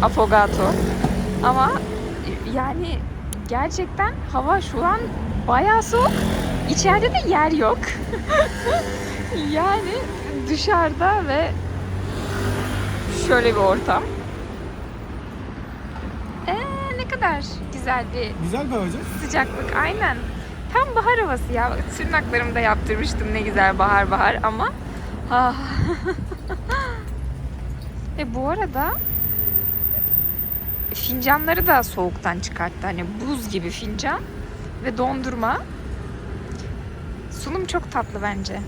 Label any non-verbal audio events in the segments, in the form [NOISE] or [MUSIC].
olan affogato. Ama e, yani gerçekten hava şu an bayağı soğuk. İçeride de yer yok. [LAUGHS] yani dışarıda ve şöyle bir ortam. Ee, ne kadar güzel bir Güzel bir hava sıcaklık aynen. Tam bahar havası ya. Tırnaklarımı da yaptırmıştım ne güzel bahar bahar ama ah. Ve [LAUGHS] bu arada fincanları da soğuktan çıkarttı. Hani buz gibi fincan ve dondurma. Sunum çok tatlı bence.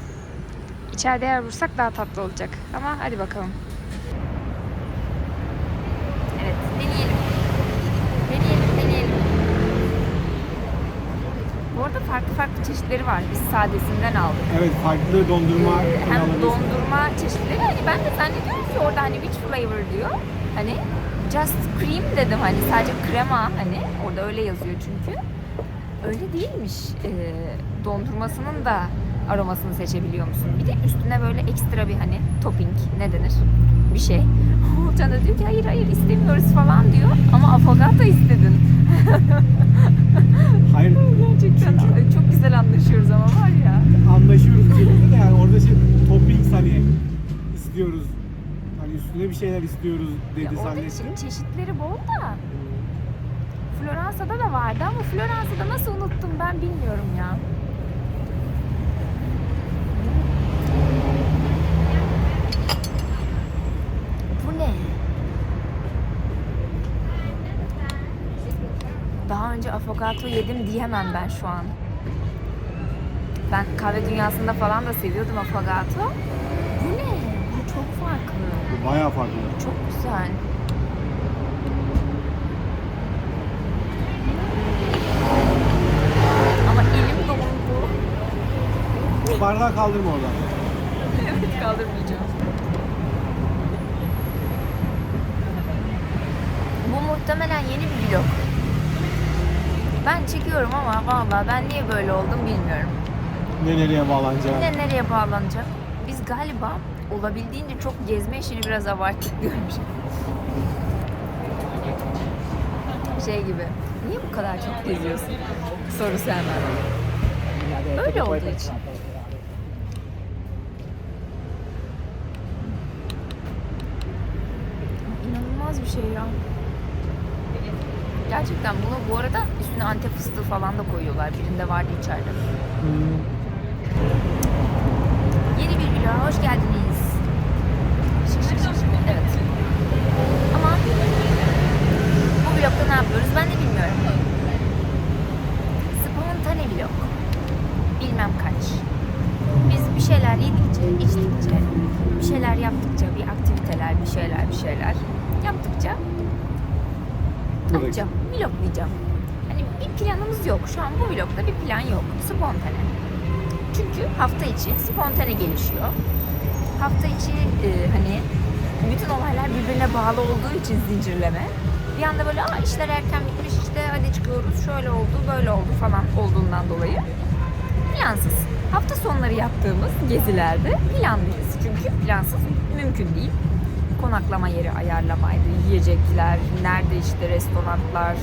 İçeride yer bulursak daha tatlı olacak. Ama hadi bakalım. Evet, deneyelim. Deneyelim, deneyelim. Bu arada farklı farklı çeşitleri var. Biz sadesinden aldık. Evet farklı dondurma hem dondurma çeşitleri hani ben de zannediyorum ki orada hani which flavor diyor. Hani just cream dedim hani sadece krema hani orada öyle yazıyor çünkü. Öyle değilmiş. Ee, dondurmasının da aromasını seçebiliyor musun? Bir de üstüne böyle ekstra bir hani topping ne denir? Bir şey. [LAUGHS] Can da diyor ki hayır hayır istemiyoruz falan diyor. Ama affogato istedin. [LAUGHS] Hayır [LAUGHS] Gerçekten Çünkü- çok güzel anlaşıyoruz ama var ya. anlaşıyoruz de yani orada şey toppings hani istiyoruz. Üstüne bir şeyler istiyoruz Ya dedi orada zannettim. çe- çeşitleri bol da. Floransa'da da vardı ama Floransa'da nasıl unuttum ben bilmiyorum ya. Bu ne? Daha önce affogato yedim diyemem ben şu an. Ben kahve dünyasında falan da seviyordum affogato. Farklı. Bu Bayağı farklı. Çok güzel. Ama elim dondu. Bardağı kaldırma oradan. evet kaldırmayacağım. Bu muhtemelen yeni bir vlog. Ben çekiyorum ama vallahi ben niye böyle oldum bilmiyorum. Ne nereye bağlanacak? Ne nereye bağlanacak? Biz galiba olabildiğince çok gezme işini biraz abarttık diyorum. Şey gibi. Niye bu kadar çok geziyorsun? Sorusu hemen. Öyle olduğu için. İnanılmaz bir şey ya. Gerçekten bunu bu arada üstüne antep fıstığı falan da koyuyorlar. Birinde vardı içeride. Hmm. Yeni bir vloga hoş geldiniz. Bu vlogda ne yapıyoruz ben de bilmiyorum. Spontane vlog. Bilmem kaç. Biz bir şeyler yedikçe, içtikçe, bir şeyler yaptıkça, bir aktiviteler, bir şeyler, bir şeyler yaptıkça atacağım, vloglayacağım. Hani bir planımız yok. Şu an bu vlogda bir plan yok. Spontane. Çünkü hafta içi spontane gelişiyor. Hafta içi e, hani bütün olaylar birbirine bağlı olduğu için zincirleme. Bir anda böyle Aa, işler erken bitmiş işte hadi çıkıyoruz şöyle oldu böyle oldu falan olduğundan dolayı plansız. Hafta sonları yaptığımız gezilerde planlıyız. Çünkü plansız mümkün değil. Konaklama yeri ayarlamaydı, yiyecekler, nerede işte restoranlar,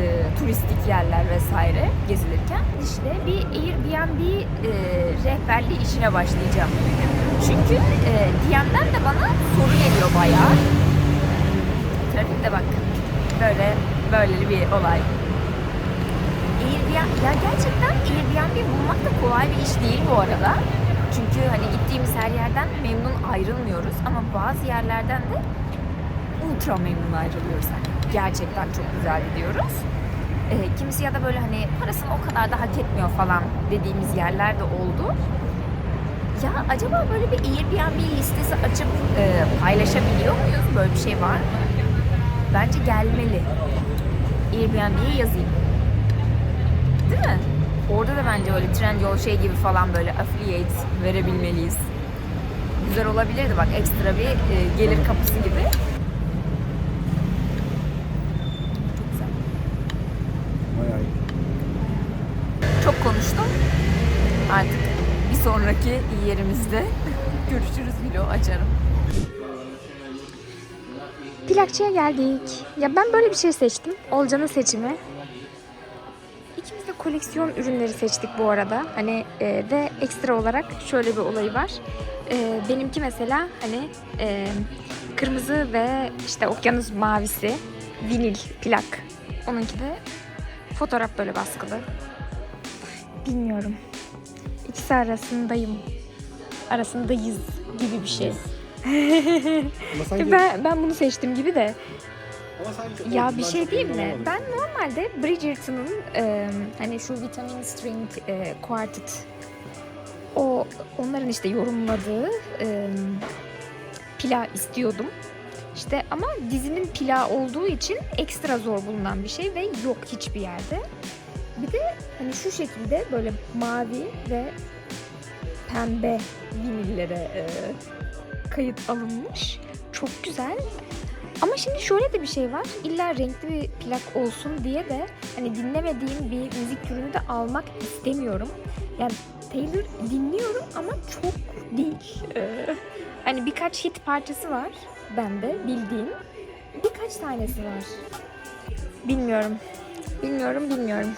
e, turistik yerler vesaire gezilirken işte bir Airbnb e, rehberliği işine başlayacağım. Çünkü e, DM'den de bana soru geliyor bayağı. Trafikte bak böyle böyle bir olay. Airbnb, ya gerçekten Airbnb bulmak da kolay bir iş değil bu arada. Çünkü hani gittiğimiz her yerden memnun ayrılmıyoruz ama bazı yerlerden de ultra memnun ayrılıyoruz. Gerçekten çok güzel gidiyoruz. Ee, kimisi ya da böyle hani parasını o kadar da hak etmiyor falan dediğimiz yerler de oldu. Ya acaba böyle bir Airbnb listesi açıp e, paylaşabiliyor muyuz? Böyle bir şey var mı? Bence gelmeli. Airbnb'ye yazayım. Değil mi? Orada da bence öyle Trendyol şey gibi falan böyle affiliate verebilmeliyiz. Güzel olabilirdi bak ekstra bir e, gelir kapısı gibi. Çok güzel. Bayağı iyi. Çok konuştum. Artık sonraki yerimizde [LAUGHS] görüşürüz vlog açarım. Plakçıya geldik. Ya ben böyle bir şey seçtim. Olcan'ın seçimi. İkimiz de koleksiyon ürünleri seçtik bu arada. Hani e, ve ekstra olarak şöyle bir olayı var. E, benimki mesela hani e, kırmızı ve işte okyanus mavisi vinil plak. Onunki de fotoğraf böyle baskılı. Bilmiyorum. İkisi arasındayım. Arasındayız gibi bir şey. Ama [LAUGHS] sanki, ben ben bunu seçtim gibi de. ama sanki Ya ortadan bir şey çok diyeyim mi? memnun Ben normalde Bridgerton'ın e, hani şu vitamin string e, quartet o onların işte yorumladığı e, pila istiyordum. İşte ama dizinin pila olduğu için ekstra zor bulunan bir şey ve yok hiçbir yerde. Bir de hani şu şekilde böyle mavi ve pembe vinillere e, kayıt alınmış. Çok güzel. Ama şimdi şöyle de bir şey var. İlla renkli bir plak olsun diye de hani dinlemediğim bir müzik türünü de almak istemiyorum. Yani Taylor dinliyorum ama çok değil. Ee, hani birkaç hit parçası var bende bildiğim. Birkaç tanesi var. Bilmiyorum. Bilmiyorum, bilmiyorum.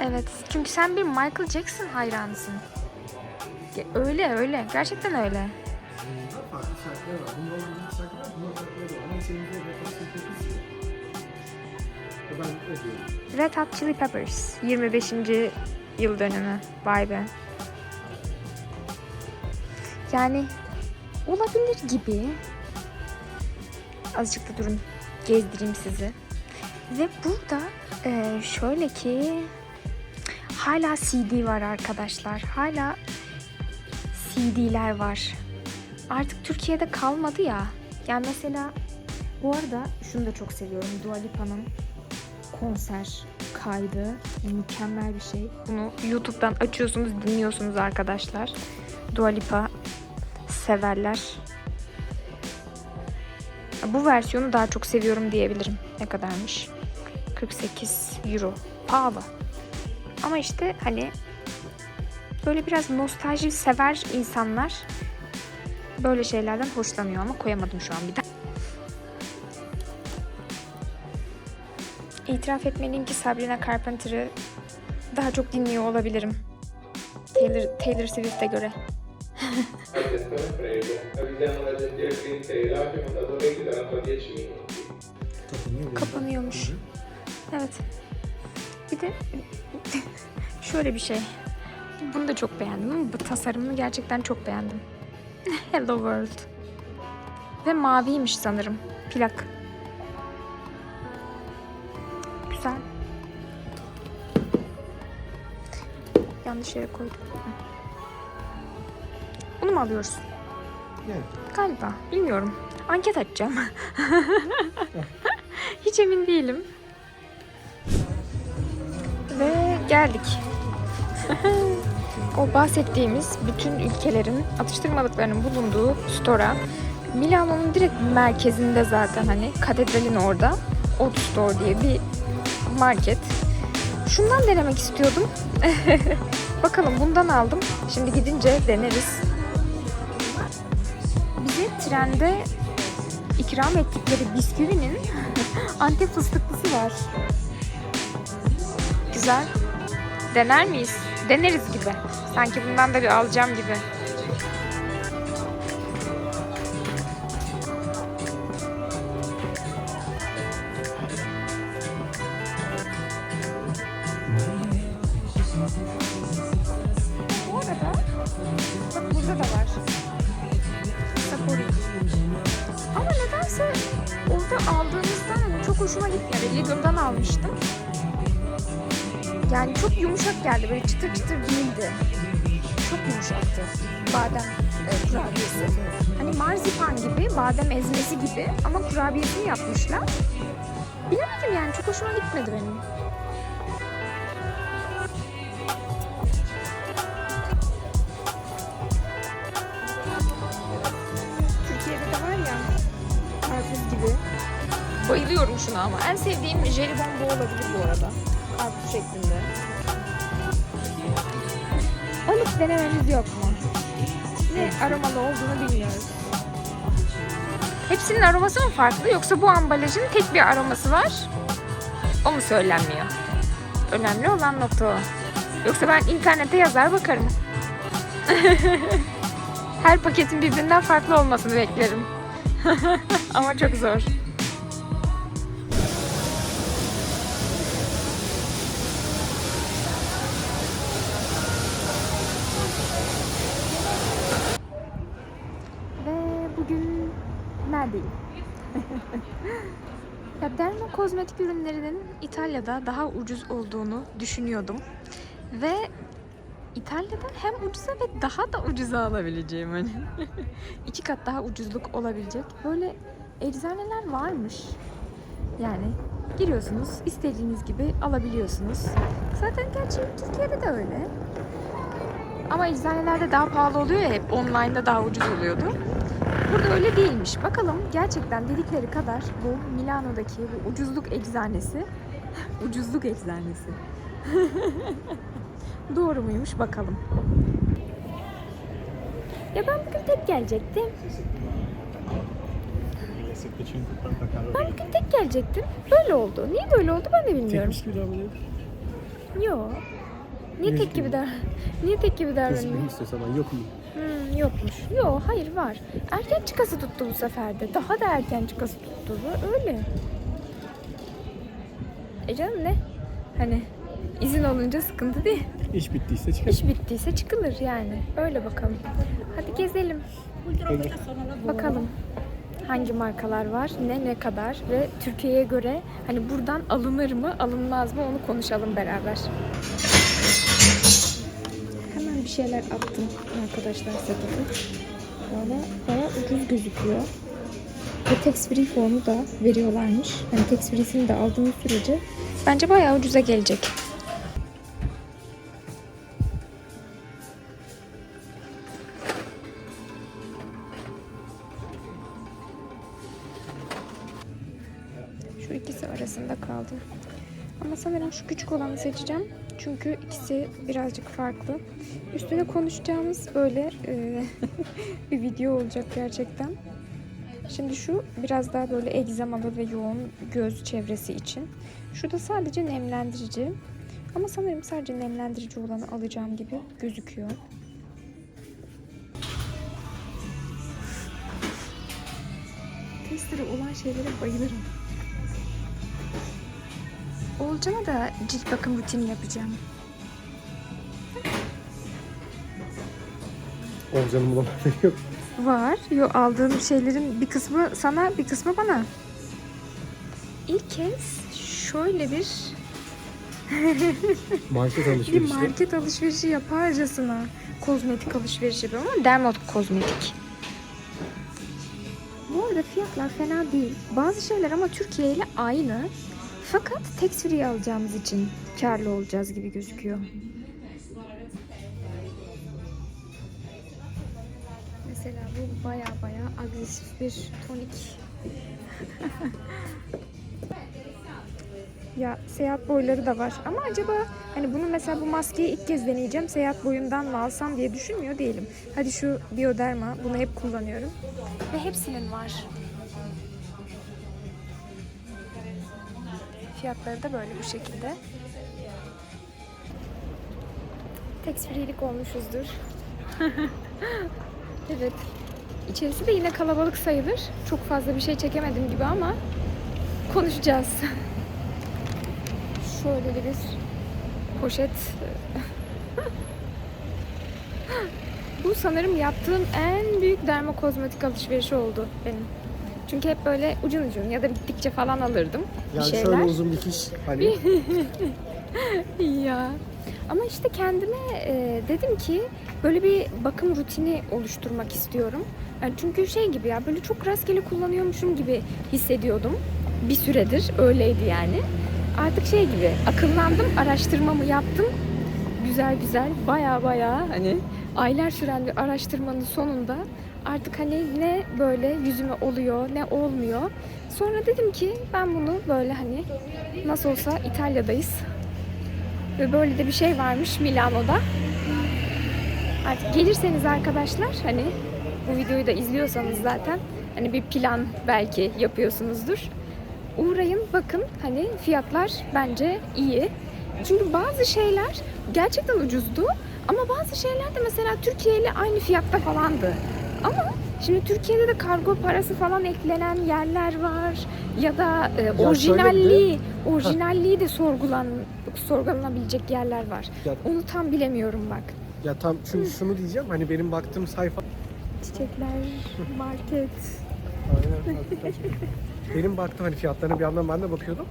Evet. Çünkü sen bir Michael Jackson hayranısın. Öyle öyle. Gerçekten öyle. Red Hot Chili Peppers 25. yıl dönümü. Vay be. Yani olabilir gibi. Azıcık da durun. Gezdireyim sizi. Ve burada e, şöyle ki hala CD var arkadaşlar. Hala CD'ler var. Artık Türkiye'de kalmadı ya. Yani mesela bu arada şunu da çok seviyorum. Dua Lipa'nın konser kaydı mükemmel bir şey. Bunu YouTube'dan açıyorsunuz, dinliyorsunuz arkadaşlar. Dua Lipa severler. Bu versiyonu daha çok seviyorum diyebilirim. Ne kadarmış? 48 euro. Pahalı. Ama işte hani böyle biraz nostalji sever insanlar böyle şeylerden hoşlanıyor ama koyamadım şu an bir daha. İtiraf etmeliyim ki Sabrina Carpenter'ı daha çok dinliyor olabilirim. Taylor, Taylor Swift'e göre. Attenzione prego, avvisiamo la gentile clientela che montatore chiuderà tra 10 minuti. Kapanıyor. Kapanıyormuş. Evet. Bir de [LAUGHS] şöyle bir şey. Bunu da çok beğendim ama bu tasarımını gerçekten çok beğendim. [LAUGHS] Hello World. Ve maviymiş sanırım. Plak. Güzel. Yanlış yere koydum. Bunu mu alıyoruz? Yani. Galiba. Bilmiyorum. Anket açacağım. [LAUGHS] Hiç emin değilim. Geldik. [LAUGHS] o bahsettiğimiz bütün ülkelerin atıştırmalıklarının bulunduğu store'a. Milano'nun direkt merkezinde zaten hani katedralin orada. Old Store diye bir market. Şundan denemek istiyordum. [LAUGHS] Bakalım bundan aldım. Şimdi gidince deneriz. Bize trende ikram ettikleri bisküvinin [LAUGHS] antep fıstıklısı var. Güzel. Dener miyiz? Deneriz gibi. Sanki bundan da bir alacağım gibi. Yani çok yumuşak geldi. Böyle çıtır çıtır değildi. Çok yumuşaktı. Badem e, kurabiyesi. Hani marzipan gibi, badem ezmesi gibi ama kurabiyesini yapmışlar. Bilemedim yani çok hoşuma gitmedi benim. Türkiye'de de var ya karpuz gibi. Bayılıyorum şuna ama. En sevdiğim jelibon bu olabilir bu arada. Şeklinde. denememiz yok mu? Ne aromalı olduğunu bilmiyoruz. Hepsinin aroması mı farklı yoksa bu ambalajın tek bir aroması var? O mu söylenmiyor? Önemli olan nokta o. Yoksa ben internete yazar bakarım. [LAUGHS] Her paketin birbirinden farklı olmasını beklerim. [LAUGHS] Ama çok zor. Kozmetik ürünlerinin İtalya'da daha ucuz olduğunu düşünüyordum. Ve İtalya'da hem ucuza ve daha da ucuza alabileceğim hani. [LAUGHS] İki kat daha ucuzluk olabilecek. Böyle eczaneler varmış. Yani giriyorsunuz, istediğiniz gibi alabiliyorsunuz. Zaten gerçi Türkiye'de de öyle. Ama eczanelerde daha pahalı oluyor ya hep online'da daha ucuz oluyordu. Burada öyle değilmiş. Bakalım gerçekten dedikleri kadar bu Milano'daki bu ucuzluk eczanesi [LAUGHS] ucuzluk eczanesi [LAUGHS] doğru muymuş bakalım. Ya ben bugün tek gelecektim. Ben bugün tek gelecektim. Böyle oldu. Niye böyle oldu ben de bilmiyorum. Tekmiş gibi davranıyor. Yo. Niye tek gibi davran? [LAUGHS] Niye tek gibi davranıyor? Kesin istiyorsan ben yok mu? Hmm, yokmuş. Yo hayır var. Erken çıkası tuttu bu sefer de. Daha da erken çıkası tuttu. Bu Öyle. E canım ne? Hani izin olunca sıkıntı değil. İş bittiyse çıkar. İş bittiyse çıkılır yani. Öyle bakalım. Hadi gezelim. Bakalım hangi markalar var, ne ne kadar ve Türkiye'ye göre hani buradan alınır mı, alınmaz mı onu konuşalım beraber. Bir şeyler attım arkadaşlar sepete. Böyle baya ucuz gözüküyor. Ve tax free formu da veriyorlarmış. Hani tax free'sini de aldığımız sürece bence bayağı ucuza gelecek. Şu ikisi arasında kaldım. Ama sanırım şu küçük olanı seçeceğim. Çünkü ikisi birazcık farklı. Üstüne konuşacağımız böyle e, [LAUGHS] bir video olacak gerçekten. Şimdi şu biraz daha böyle egzamalı ve yoğun göz çevresi için. Şu da sadece nemlendirici. Ama sanırım sadece nemlendirici olanı alacağım gibi gözüküyor. Testere olan şeylere bayılırım. Oğulcan'a da cilt bakım rutini yapacağım. Olcan'ın buna [LAUGHS] yok. Var. Yo aldığım şeylerin bir kısmı sana, bir kısmı bana. İlk kez şöyle bir [LAUGHS] Market bir alışverişi. market alışverişi yaparcasına kozmetik alışverişi yapıyorum ama dermot kozmetik. Bu arada fiyatlar fena değil. Bazı şeyler ama Türkiye ile aynı. Fakat tax free alacağımız için karlı olacağız gibi gözüküyor. Mesela bu baya baya agresif bir tonik. [LAUGHS] ya seyahat boyları da var ama acaba hani bunu mesela bu maskeyi ilk kez deneyeceğim seyahat boyundan mı alsam diye düşünmüyor değilim. Hadi şu Bioderma bunu hep kullanıyorum ve hepsinin var. Fiyatları da böyle bu şekilde. Tax free'lik olmuşuzdur. [LAUGHS] evet. İçerisi de yine kalabalık sayılır. Çok fazla bir şey çekemedim gibi ama konuşacağız. [LAUGHS] Şöyle bir poşet. [LAUGHS] Bu sanırım yaptığım en büyük dermokozmetik alışverişi oldu benim. Çünkü hep böyle ucun ucun ya da bittikçe falan alırdım bir Yani şeyler. şöyle uzun dikiş hani [LAUGHS] Ya. Ama işte kendime e, dedim ki böyle bir bakım rutini oluşturmak istiyorum. Yani çünkü şey gibi ya böyle çok rastgele kullanıyormuşum gibi hissediyordum. Bir süredir öyleydi yani. Artık şey gibi akıllandım, araştırmamı yaptım. Güzel güzel baya baya hani aylar süren bir araştırmanın sonunda artık hani ne böyle yüzüme oluyor ne olmuyor. Sonra dedim ki ben bunu böyle hani nasıl olsa İtalya'dayız. Ve böyle de bir şey varmış Milano'da. Artık gelirseniz arkadaşlar hani bu videoyu da izliyorsanız zaten hani bir plan belki yapıyorsunuzdur. Uğrayın bakın hani fiyatlar bence iyi. Çünkü bazı şeyler gerçekten ucuzdu ama bazı şeyler de mesela Türkiye ile aynı fiyatta falandı. Ama şimdi Türkiye'de de kargo parası falan eklenen yerler var ya da e, de- orijinalliği, orijinalliği de sorgulan sorgulanabilecek yerler var. Ya- Onu tam bilemiyorum bak. Ya tam çünkü şunu diyeceğim hani benim baktığım sayfa Çiçekler, market. Aynen, hakikaten. benim baktığım hani fiyatlarına bir yandan ben de bakıyordum.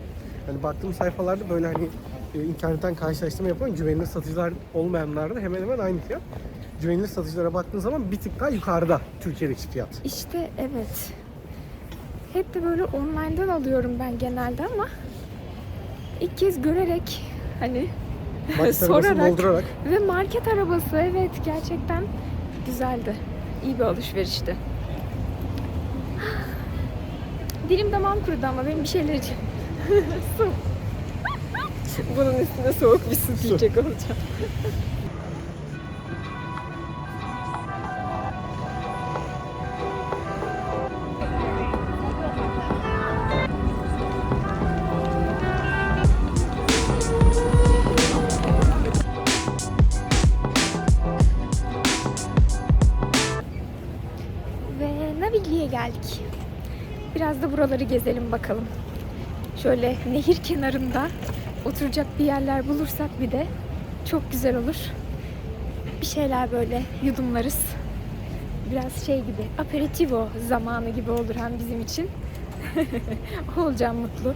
Hani baktığım sayfalarda böyle hani e, internetten karşılaştırma yapan güvenilir satıcılar olmayanlarda hemen hemen aynı fiyat. Güvenilir satıcılara baktığın zaman bir tık daha yukarıda Türkiye'deki fiyat. İşte evet. Hep de böyle online'dan alıyorum ben genelde ama ilk kez görerek hani [LAUGHS] Sorarak. doldurarak. ve market arabası evet gerçekten güzeldi. İyi bir alışverişti. [GASPS] Dilim damağım kurudu ama benim bir şeyler için. [LAUGHS] Su. [LAUGHS] Bunun üstüne soğuk bir Su. diyecek olacağım. Buraları gezelim bakalım. Şöyle nehir kenarında oturacak bir yerler bulursak bir de çok güzel olur. Bir şeyler böyle yudumlarız. Biraz şey gibi, aperitivo zamanı gibi olur hem bizim için. [LAUGHS] Olacağım mutlu.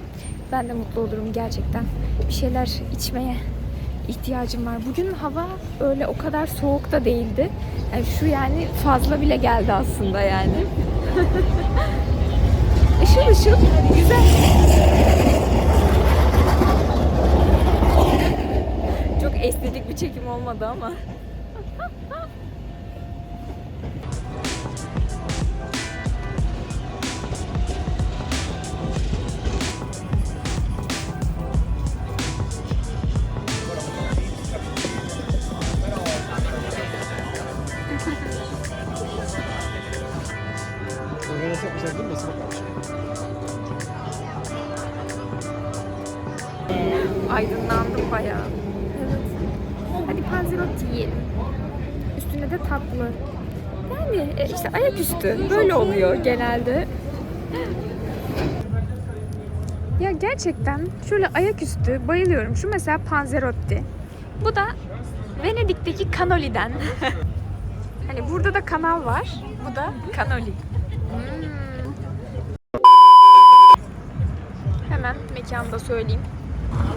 Ben de mutlu olurum gerçekten. Bir şeyler içmeye ihtiyacım var. Bugün hava öyle o kadar soğuk da değildi. Yani şu yani fazla bile geldi aslında yani. [LAUGHS] Işıl ışıl güzel. Çok estetik bir çekim olmadı ama. Panzerotti yiyelim. Üstüne de tatlı. Yani e, işte ayaküstü. Böyle oluyor genelde. Ya gerçekten şöyle ayaküstü bayılıyorum. Şu mesela panzerotti. Bu da Venedik'teki Canoli'den. [LAUGHS] hani burada da kanal var. Bu da Canoli. Hmm. Hemen mekanda söyleyeyim.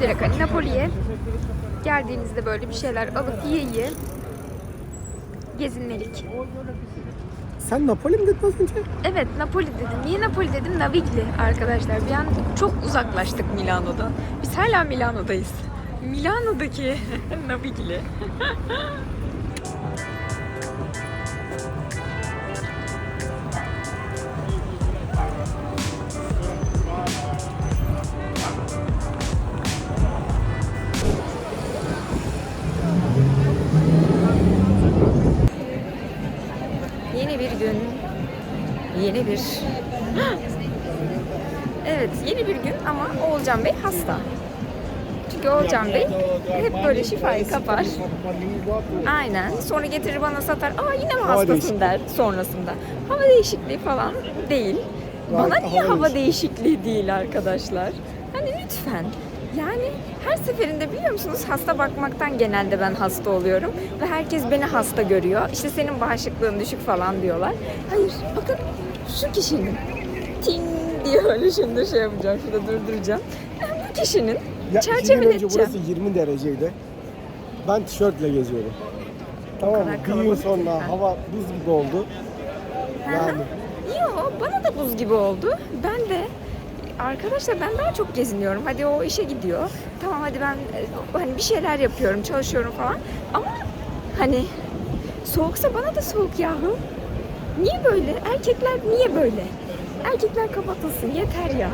Direkt hani Napoli'ye geldiğinizde böyle bir şeyler alıp yiye yiye gezinmelik. Sen Napoli mi dedin az önce? Evet Napoli dedim. Niye Napoli dedim? Navigli arkadaşlar. Bir an çok uzaklaştık Milano'dan. Biz hala Milano'dayız. Milano'daki [LAUGHS] Navigli. [LAUGHS] bir... [GASPS] evet, yeni bir gün ama Oğulcan Bey hasta. Çünkü Oğulcan Bey hep böyle şifayı kapar. Aynen. Sonra getirir bana satar. Aa yine mi hastasın der sonrasında. Hava değişikliği falan değil. Bana niye hava değişikliği değil arkadaşlar? Hani lütfen. Yani her seferinde biliyor musunuz hasta bakmaktan genelde ben hasta oluyorum. Ve herkes beni hasta görüyor. İşte senin bağışıklığın düşük falan diyorlar. Hayır bakın şu kişinin ting diye öyle şimdi şey yapacağım. Şurada durduracağım. Bu kişinin Ya iki gün çerçeve önce edeceğim. burası 20 dereceydi. Ben tişörtle geziyorum. Tamam mı? Bir gün sonra değil. hava buz gibi oldu. Yani Yo bana da buz gibi oldu. Ben de arkadaşlar ben daha çok geziniyorum. Hadi o işe gidiyor. Tamam hadi ben hani bir şeyler yapıyorum, çalışıyorum falan. Ama hani soğuksa bana da soğuk yahu. Niye böyle? Erkekler niye böyle? Erkekler kapatılsın yeter ya.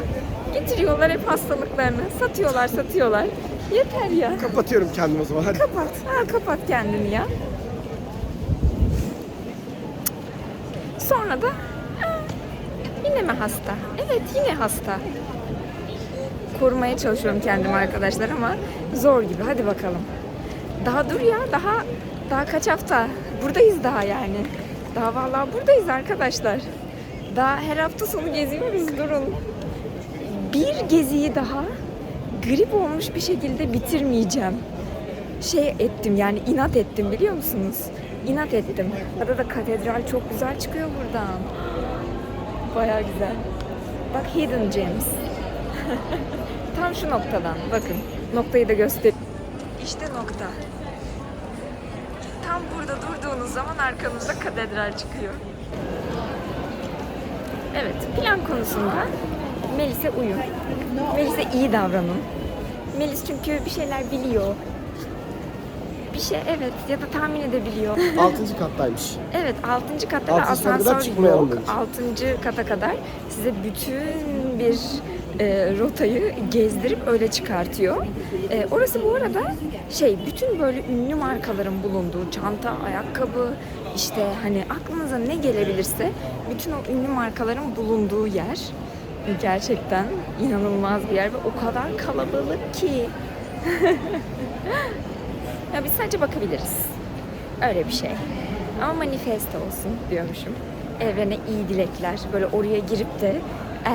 Getiriyorlar hep hastalıklarını. Satıyorlar, satıyorlar. Yeter ya. kapatıyorum kendimi o zaman. Hadi. Kapat. Ha kapat kendini ya. Sonra da "Aa, yine mi hasta? Evet yine hasta. Korumaya çalışıyorum kendimi arkadaşlar ama zor gibi. Hadi bakalım. Daha dur ya daha daha kaç hafta? Buradayız daha yani. Daha vallahi buradayız arkadaşlar. Daha her hafta sonu geziyoruz durun. Bir geziyi daha grip olmuş bir şekilde bitirmeyeceğim. Şey ettim yani inat ettim biliyor musunuz? İnat ettim. Arada da katedral çok güzel çıkıyor buradan. Baya güzel. Bak Hidden Gems. [LAUGHS] Tam şu noktadan bakın. Noktayı da göster. İşte nokta. Tam burada durduğunuz zaman arkamızda katedral çıkıyor. Evet, plan konusunda Melis'e uyun. Melis'e iyi davranın. Melis çünkü bir şeyler biliyor. Bir şey evet ya da tahmin edebiliyor. [LAUGHS] 6. kattaymış. Evet 6. katta Altıncı kata kadar asansör çıkmayalım yok. demiş. 6. kata kadar size bütün bir e, rotayı gezdirip öyle çıkartıyor. E, orası bu arada şey bütün böyle ünlü markaların bulunduğu çanta, ayakkabı işte hani aklınıza ne gelebilirse bütün o ünlü markaların bulunduğu yer. Gerçekten inanılmaz bir yer ve o kadar kalabalık ki. [LAUGHS] ya biz sadece bakabiliriz. Öyle bir şey. Ama manifesto olsun diyormuşum. Evrene iyi dilekler. Böyle oraya girip de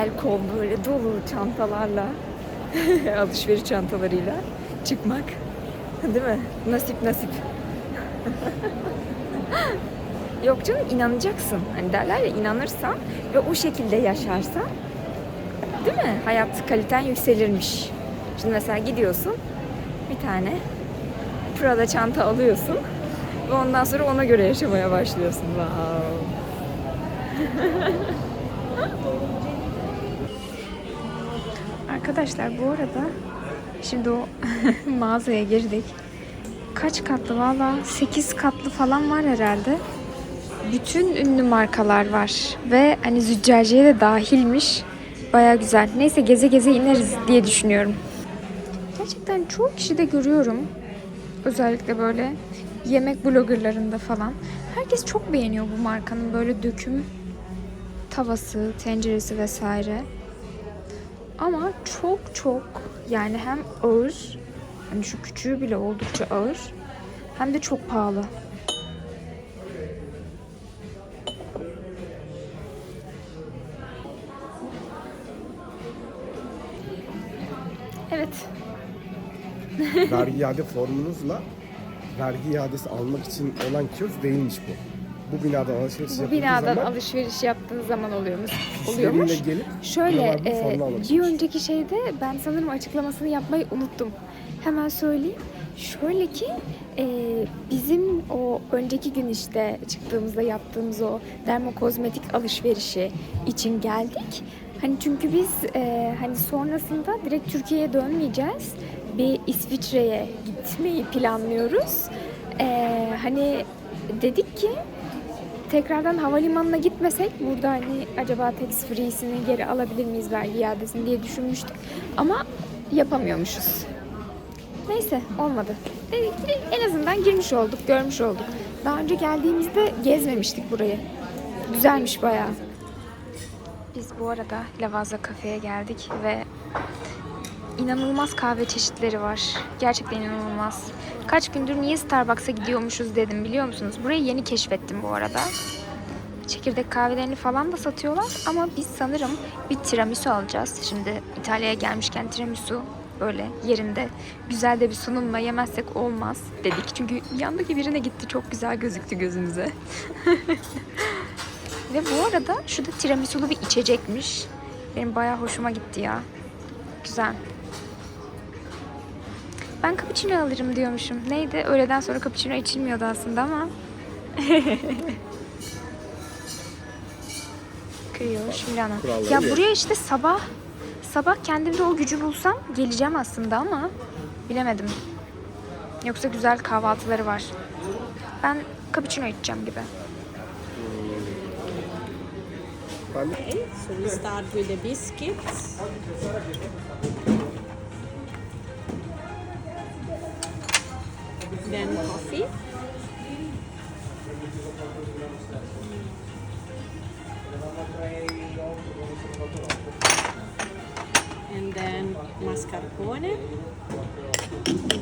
el kol böyle dolu çantalarla, [LAUGHS] alışveriş çantalarıyla çıkmak. Değil mi? Nasip nasip. [LAUGHS] Yok canım inanacaksın. Hani derler ya inanırsan ve o şekilde yaşarsan değil mi? Hayat kaliten yükselirmiş. Şimdi mesela gidiyorsun bir tane Prada çanta alıyorsun ve ondan sonra ona göre yaşamaya başlıyorsun. Wow. [LAUGHS] Arkadaşlar bu arada şimdi o [LAUGHS] mağazaya girdik. Kaç katlı valla 8 katlı falan var herhalde. Bütün ünlü markalar var ve hani züccaciye de dahilmiş. Baya güzel. Neyse geze geze ineriz diye düşünüyorum. Gerçekten çok kişi de görüyorum. Özellikle böyle yemek bloggerlarında falan. Herkes çok beğeniyor bu markanın böyle döküm tavası, tenceresi vesaire. Ama çok çok yani hem ağır, hani şu küçüğü bile oldukça ağır, hem de çok pahalı. Evet, vergi iade formunuzla vergi iadesi almak için olan kiosk değilmiş bu. Bu binadan alışveriş bu binadan zaman alışveriş yaptığın zaman oluyormuş. Oluyormuş. gelip Şöyle e, bir önceki şeyde ben sanırım açıklamasını yapmayı unuttum. Hemen söyleyeyim. Şöyle ki e, bizim o önceki gün işte çıktığımızda yaptığımız o dermokozmetik alışverişi için geldik. Hani çünkü biz e, hani sonrasında direkt Türkiye'ye dönmeyeceğiz. Bir İsviçre'ye gitmeyi planlıyoruz. E, hani dedik ki tekrardan havalimanına gitmesek burada hani acaba tax free'sini geri alabilir miyiz vergi iadesini diye düşünmüştük. Ama yapamıyormuşuz. Neyse olmadı. Dedik ki en azından girmiş olduk, görmüş olduk. Daha önce geldiğimizde gezmemiştik burayı. Güzelmiş bayağı. Biz bu arada Lavazza kafeye geldik ve inanılmaz kahve çeşitleri var. Gerçekten inanılmaz. Kaç gündür niye Starbucks'a gidiyormuşuz dedim biliyor musunuz? Burayı yeni keşfettim bu arada. Çekirdek kahvelerini falan da satıyorlar ama biz sanırım bir tiramisu alacağız. Şimdi İtalya'ya gelmişken tiramisu böyle yerinde güzel de bir sunumla yemezsek olmaz dedik. Çünkü yandaki birine gitti çok güzel gözüktü gözümüze. [LAUGHS] Ve bu arada şurada tiramisulu bir içecekmiş. Benim bayağı hoşuma gitti ya. Güzel. Ben cappuccino alırım diyormuşum. Neydi? Öğleden sonra cappuccino içilmiyordu aslında ama. [LAUGHS] Kırıyor Milano. Kuralları Ya buraya işte sabah sabah kendimde o gücü bulsam geleceğim aslında ama bilemedim. Yoksa güzel kahvaltıları var. Ben cappuccino içeceğim gibi. Okay, so we start with the biscuits. Then coffee. And then mascarpone.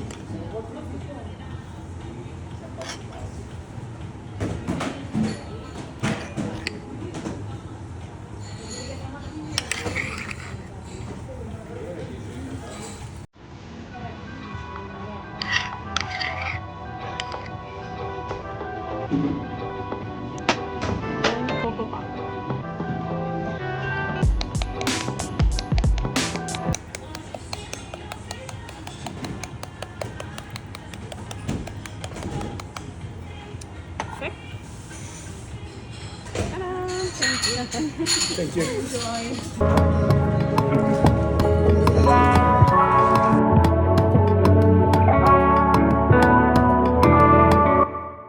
Thank you. Enjoy.